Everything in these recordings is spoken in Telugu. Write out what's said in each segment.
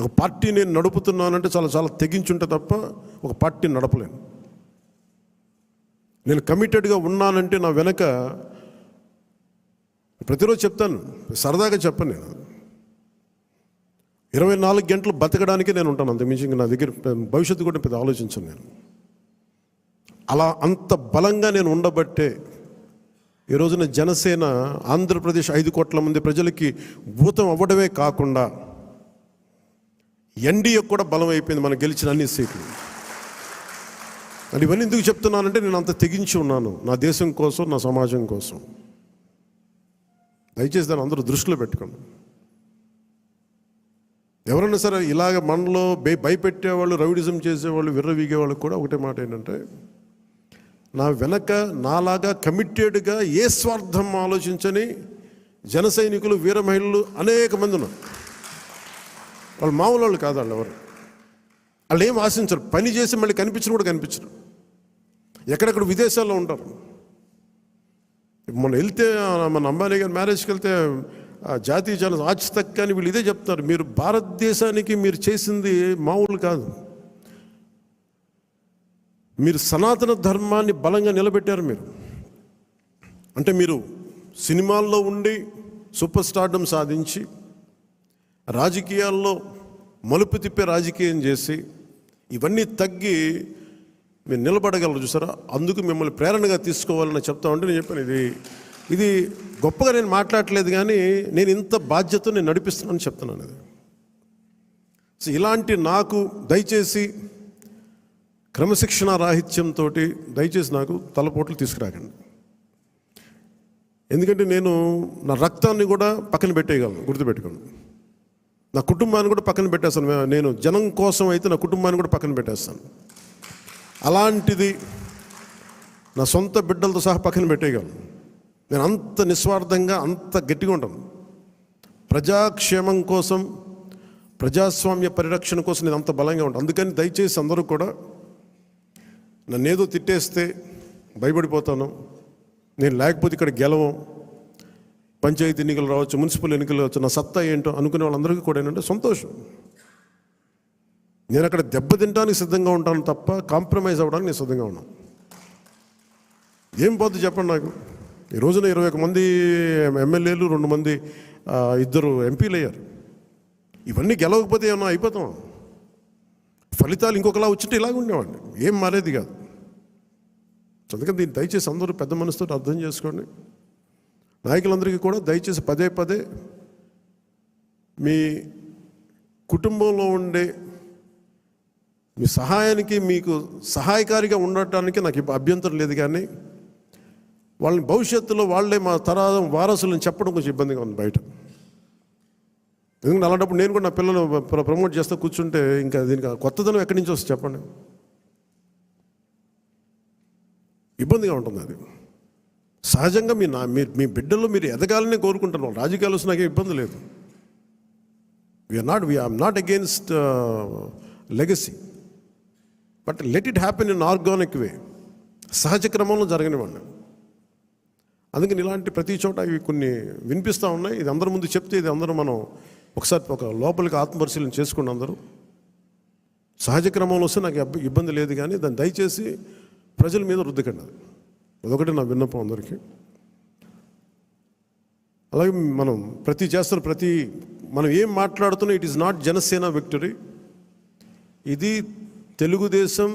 ఒక పార్టీ నేను నడుపుతున్నానంటే చాలా చాలా తెగించుంటే తప్ప ఒక పార్టీ నడపలేను. నేను కమిటెడ్గా ఉన్నానంటే నా వెనక ప్రతిరోజు చెప్తాను సరదాగా చెప్పను నేను. ఇరవై నాలుగు గంటలు బతకడానికే నేను ఉంటాను అంత మించి నా దగ్గర భవిష్యత్తు కూడా పెద్ద ఆలోచించను నేను. అలా అంత బలంగా నేను ఉండబట్టే ఈ రోజున జనసేన ఆంధ్రప్రదేశ్ ఐదు కోట్ల మంది ప్రజలకి భూతం అవ్వడమే కాకుండా ఎన్డీఏ కూడా బలం అయిపోయింది మనం గెలిచిన అన్ని సీట్లు. అంటే ఇవన్నీ ఎందుకు చెప్తున్నానంటే నేను అంత తెగించి ఉన్నాను. నా దేశం కోసం నా సమాజం కోసం. దయచేసి దాన్ని అందరూ దృష్టిలో పెట్టుకోండి. ఎవరైనా సరే ఇలాగ మనలో భయ భయపెట్టేవాళ్ళు రౌడిజం చేసేవాళ్ళు విర్రవీగేవాళ్ళు కూడా ఒకటే మాట ఏంటంటే నా వెనక నాలాగా కమిటెడ్గా ఏ స్వార్థం ఆలోచించని జన సైనికులు వీర మహిళలు అనేక మంది ఉన్నారు. వాళ్ళు మామూలు వాళ్ళు కాదు వాళ్ళు ఎవరు. వాళ్ళు ఏం ఆశించరు. పని చేసి మళ్ళీ కనిపించిన కూడా కనిపించరు. ఎక్కడెక్కడ విదేశాల్లో ఉంటారు. మొన్న వెళ్తే మన అంబానీ గారి మ్యారేజ్కి వెళ్తే జాతీయ జన ఆచితక్క అని వీళ్ళు ఇదే చెప్తారు. మీరు భారతదేశానికి మీరు చేసింది మామూలు కాదు. మీరు సనాతన ధర్మాన్ని బలంగా నిలబెట్టారు మీరు. అంటే మీరు సినిమాల్లో ఉండి సూపర్ స్టార్డమ్ సాధించి రాజకీయాల్లో మలుపు తిప్పే రాజకీయం చేసి ఇవన్నీ తగ్గి మీరు నిలబడగలరు చూసారా? అందుకు మిమ్మల్ని ప్రేరణగా తీసుకోవాలని చెప్తా ఉంటే నేను చెప్పాను ఇది ఇది గొప్పగా నేను మాట్లాడట్లేదు కానీ నేను ఇంత బాధ్యత నేను నడిపిస్తున్నానని చెప్తున్నాను ఇది సో ఇలాంటి నాకు దయచేసి క్రమశిక్షణ రాహిత్యంతో దయచేసి నాకు తలపోట్లు తీసుకురాకండి. ఎందుకంటే నేను నా రక్తాన్ని కూడా పక్కన పెట్టేయగలను గుర్తుపెట్టుకోండి. నా కుటుంబాన్ని కూడా పక్కన పెట్టేస్తాను. నేను జనం కోసం అయితే నా కుటుంబాన్ని కూడా పక్కన పెట్టేస్తాను. అలాంటిది నా సొంత బిడ్డలతో సహా పక్కన పెట్టేయగలను. నేను అంత నిస్వార్థంగా అంత గట్టిగా ఉంటాను. ప్రజాక్షేమం కోసం ప్రజాస్వామ్య పరిరక్షణ కోసం నేను అంత బలంగా ఉంటాను. అందుకని దయచేసి అందరూ కూడా నన్ను ఏదో తిట్టేస్తే భయపడిపోతాను. నేను లేకపోతే ఇక్కడ గెలవం. పంచాయతీ ఎన్నికలు రావచ్చు మున్సిపల్ ఎన్నికలు రావచ్చు నా సత్తా ఏంటో అనుకునే వాళ్ళందరికీ కూడా ఏంటంటే సంతోషం. నేను అక్కడ దెబ్బతింటానికి సిద్ధంగా ఉంటాను తప్ప కాంప్రమైజ్ అవ్వడానికి నేను సిద్ధంగా ఉన్నాను. ఏం పోతుంది చెప్పండి నాకు? ఈ రోజున ఇరవై ఒక మంది ఎమ్మెల్యేలు రెండు మంది ఇద్దరు ఎంపీలు అయ్యారు. ఇవన్నీ గెలవకపోతే ఏమన్నా అయిపోతాం ఫలితాలు ఇంకొకలా వచ్చింటే ఇలాగ ఉండేవాడిని. ఏం మారేది కాదు. అందుకని దీన్ని దయచేసి అందరూ పెద్ద మనసుతో అర్థం చేసుకోండి. నాయకులందరికీ కూడా దయచేసి పదే పదే మీ కుటుంబంలో ఉండే మీ సహాయానికి మీకు సహాయకారిగా ఉండటానికి నాకు అభ్యంతరం లేదు కానీ వాళ్ళని భవిష్యత్తులో వాళ్ళే మా తరాదం వారసులను చెప్పడం కొంచెం ఇబ్బందిగా ఉంది బయట. ఎందుకంటే అలాంటప్పుడు నేను కూడా నా పిల్లలు ప్ర- ప్రమోట్ చేస్తూ కూర్చుంటే ఇంకా దీనికి కొత్తదనం ఎక్కడి నుంచి వస్తుంది చెప్పండి? ఇబ్బందిగా ఉంటుంది అది. సహజంగా మీ నా మీ మీ బిడ్డలు మీరు ఎదగాలని కోరుకుంటున్నాం రాజకీయాలు వస్తే ఇబ్బంది లేదు. We're not we're not against legacy but let it happen in organic way సహజ క్రమంలో జరగనివ్వండి. అందుకని ఇలాంటి ప్రతి చోట ఇవి కొన్ని వినిపిస్తూ ఉన్నాయి. ఇది అందరి ముందు చెప్తే ఇది అందరూ మనం ఒకసారి ఒక లోపలికి ఆత్మపరిశీలన చేసుకోండి అందరూ. సహజ క్రమంలో వస్తే నాకు ఇబ్బంది లేదు కానీ దాన్ని దయచేసి ప్రజల మీద రుద్దకండి అదొకటి నా విన్నపం అందరికీ. అలాగే మనం ప్రతి చేస్తున్న ప్రతి మనం ఏం మాట్లాడుతున్నా it is not Janasena victory ఇది తెలుగుదేశం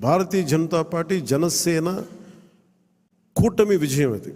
భారతీయ జనతా పార్టీ జనసేన కూటమి విజయం అది